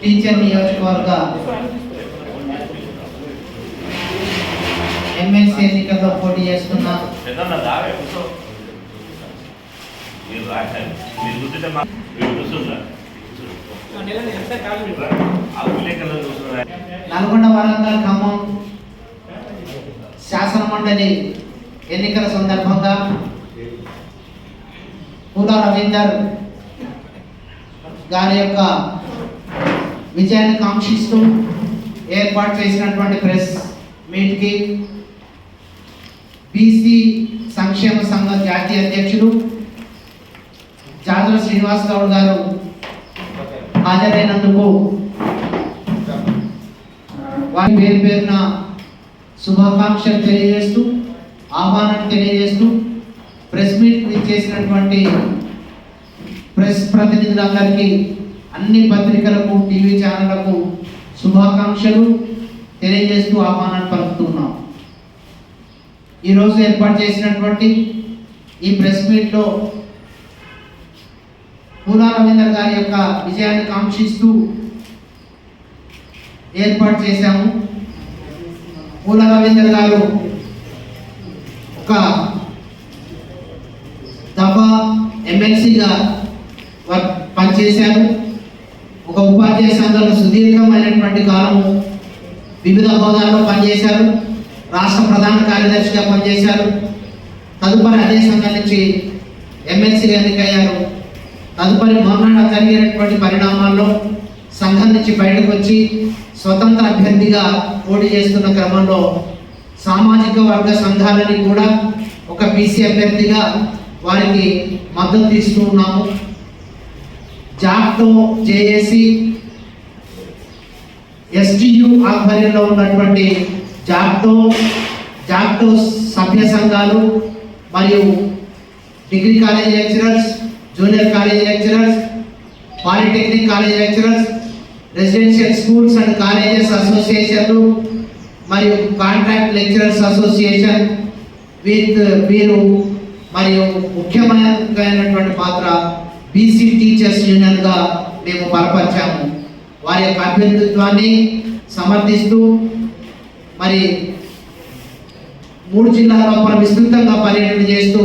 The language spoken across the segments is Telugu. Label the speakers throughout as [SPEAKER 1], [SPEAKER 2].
[SPEAKER 1] టీచర్ నియోజకవర్గ ఎమ్మెల్సీ ఎన్నికల్లో పోటీ చేస్తున్న నల్గొండ వరంగల్ ఖమ్మం శాసన మండలి ఎన్నికల సందర్భంగా పూల రవీందర్ గారి యొక్క విజయాన్ని కాంక్షిస్తూ ఏర్పాటు చేసినటువంటి ప్రెస్ మీట్కి బీసీ సంక్షేమ సంఘం జాతీయ అధ్యక్షులు జాదవ శ్రీనివాస్ గౌడ్ గారు హాజరైనందుకు వారి పేరు పేరున శుభాకాంక్షలు తెలియజేస్తూ ఆహ్వానం తెలియజేస్తూ ప్రెస్ మీట్ చేసినటువంటి ప్రెస్ ప్రతినిధులందరికీ అన్ని పత్రికలకు టీవీ ఛానళ్ళకు శుభాకాంక్షలు తెలియజేస్తూ ఆహ్వానాన్ని పలుకుతున్నాం. ఈరోజు ఏర్పాటు చేసినటువంటి ఈ ప్రెస్ మీట్లో పూలా రవీందర్ గారి యొక్క విజయాన్ని కాంక్షిస్తూ ఏర్పాటు చేశాము. పూల రవీందర్ గారు ఒక దఫా ఎమ్మెల్సీగా పనిచేశారు. ఒక ఉపాధ్యాయ సంఘంలో సుదీర్ఘమైనటువంటి కాలము వివిధ హోదాల్లో పనిచేశారు. రాష్ట్ర ప్రధాన కార్యదర్శిగా పనిచేశారు. తదుపరి అదే సంఘం నుంచి ఎమ్మెల్సీగా ఎన్నికయ్యారు. తదుపరి మొన్న జరిగినటువంటి పరిణామాల్లో సంఘం నుంచి బయటకు వచ్చి స్వతంత్ర అభ్యర్థిగా పోటీ చేస్తున్న క్రమంలో సామాజిక వర్గ సంఘాలని కూడా ఒక బీసీ అభ్యర్థిగా వారికి మద్దతు ఇస్తూ ఉన్నాము. జాక్టో జేఏసి ఎస్టియు ఆధ్వర్యంలో ఉన్నటువంటి జాక్టో జాక్టో సభ్య సంఘాలు మరియు degree college lecturers junior college lecturers polytechnic college lecturers residential schools and colleges అసోసియేషన్లు మరియు కాంట్రాక్ట్ లెక్చరర్స్ అసోసియేషన్ విత్ వీరు మరియు ముఖ్యమైనటువంటి పాత్ర బీసీ టీచర్స్ యూనియన్గా మేము బలపరిచాము. వారి యొక్క అభ్యర్థిత్వాన్ని సమర్థిస్తూ మరి మూడు జిల్లాల లోపల విస్తృతంగా పర్యటన చేస్తూ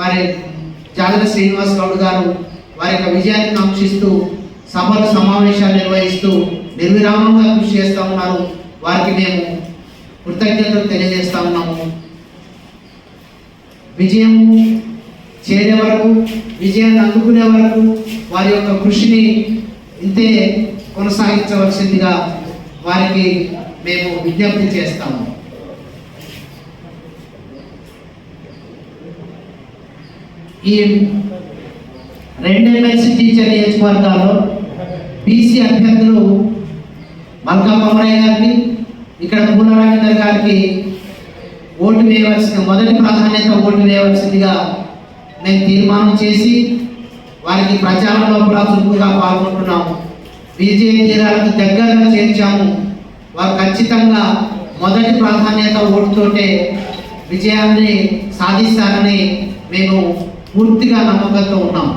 [SPEAKER 1] మరి జాగర శ్రీనివాస్ గౌడ్ గారు వారి యొక్క విజయాన్ని కాంక్షిస్తూ సభలు సమావేశాలు నిర్వహిస్తూ నిర్విరామంగా కృషి చేస్తూ ఉన్నారు. వారికి మేము కృతజ్ఞతలు తెలియజేస్తా ఉన్నాము. విజయం చేరే వరకు విజయాన్ని అందుకునే వరకు వారి యొక్క కృషిని ఇంతే కొనసాగించవలసిందిగా వారికి మేము విజ్ఞప్తి చేస్తాము. ఈ రెండు ఎమ్మెల్సీ టీచర్ నియోజకవర్గాల్లో బీసీ అభ్యర్థులు మల్కా కొమరయ్య గారికి ఇక్కడ పూలరాజేందర్ గారికి ఓటు వేయవలసిన మొదటి ప్రాధాన్యత ఓటు వేయవలసిందిగా మేము తీర్మానం చేసి వారికి ప్రచారంలో కూడా చురుకుగా పాల్గొంటున్నాము. విజయ తీరాలకు దగ్గరగా చేర్చాము. వారు ఖచ్చితంగా మొదటి ప్రాధాన్యత ఓటుతోటే విజయాన్ని సాధిస్తారని మేము పూర్తిగా నమ్మకంతో ఉన్నాం.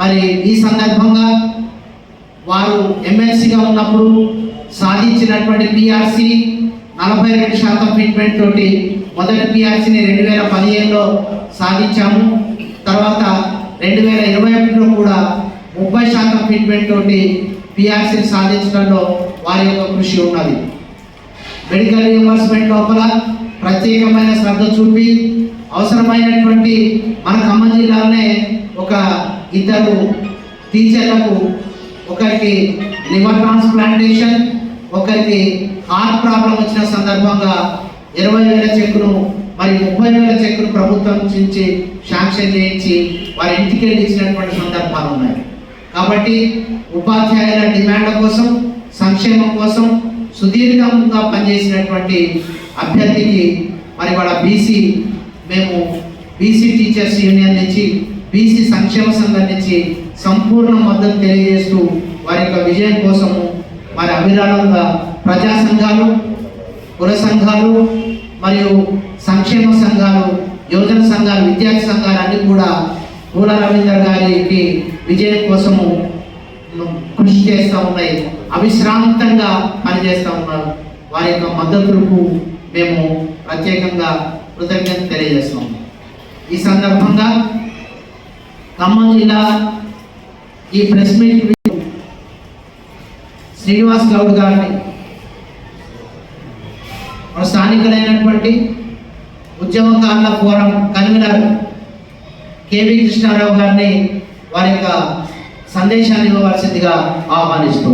[SPEAKER 1] మరి ఈ సందర్భంగా వారు ఎమ్మెల్సీగా ఉన్నప్పుడు సాధించినటువంటి పిఆర్సి నలభై రెండు శాతం ఫిట్మెంట్ తోటి మొదటి పిఆర్సీని రెండు వేల పదిహేనులో సాధించాము. తర్వాత రెండు వేల ఇరవై ఒకటిలో కూడా ముప్పై శాతం ఫిట్మెంట్ తోటి పిఆర్సీని సాధించడంలో వారి యొక్క కృషి ఉన్నది. మెడికల్ రియంబర్స్మెంట్ లోపల ప్రత్యేకమైన శ్రద్ధ చూపి అవసరమైనటువంటి మన ఖమ్మం జిల్లాలోనే ఒక ఇద్దరు టీచర్లకు ఒకరికి లివర్ ట్రాన్స్ప్లాంటేషన్ ఒకరికి హార్ట్ ప్రాబ్లం వచ్చిన సందర్భంగా ఇరవై వేల చెక్కును మరి ముప్పై వేల చెక్కును ప్రభుత్వం నుంచి శాంక్షన్ చేయించి వారి ఇంటికి వెళ్ళి ఇచ్చినటువంటి సందర్భాలు ఉన్నాయి. కాబట్టి ఉపాధ్యాయుల డిమాండ్ల కోసం సంక్షేమం కోసం సుదీర్ఘంగా పనిచేసినటువంటి అభ్యర్థికి మరి వాళ్ళ బీసీ మేము బీసీ టీచర్స్ యూనియన్ నుంచి బీసీ సంక్షేమ సంఘం నుంచి సంపూర్ణ మద్దతు తెలియజేస్తూ వారి యొక్క విజయం కోసము మరి అవిరాళంగా ప్రజా సంఘాలు కుల సంఘాలు మరియు సంక్షేమ సంఘాలు యువజన సంఘాలు విద్యార్థి సంఘాలు అన్నీ కూడా పూల రవీంద్ర గారికి విజయం కోసము కృషి చేస్తూ ఉన్నాయి. అవిశ్రాంతంగా పనిచేస్తూ ఉన్నారు. వారి యొక్క మద్దతులకు మేము ప్రత్యేకంగా కృతజ్ఞత తెలియజేస్తాం ఈ సందర్భంగా ఖమ్మం జిల్లా ఈ ప్రెస్ మీట్ శ్రీనివాస్ గౌడ్ గారిని స్థానికులైనటువంటి ఉద్యమకారుల ఫోరం కన్వీనర్ కేవీ కృష్ణారావు గారిని వారి యొక్క సందేశాన్ని ఇవ్వవలసిందిగా ఆహ్వానిస్తూ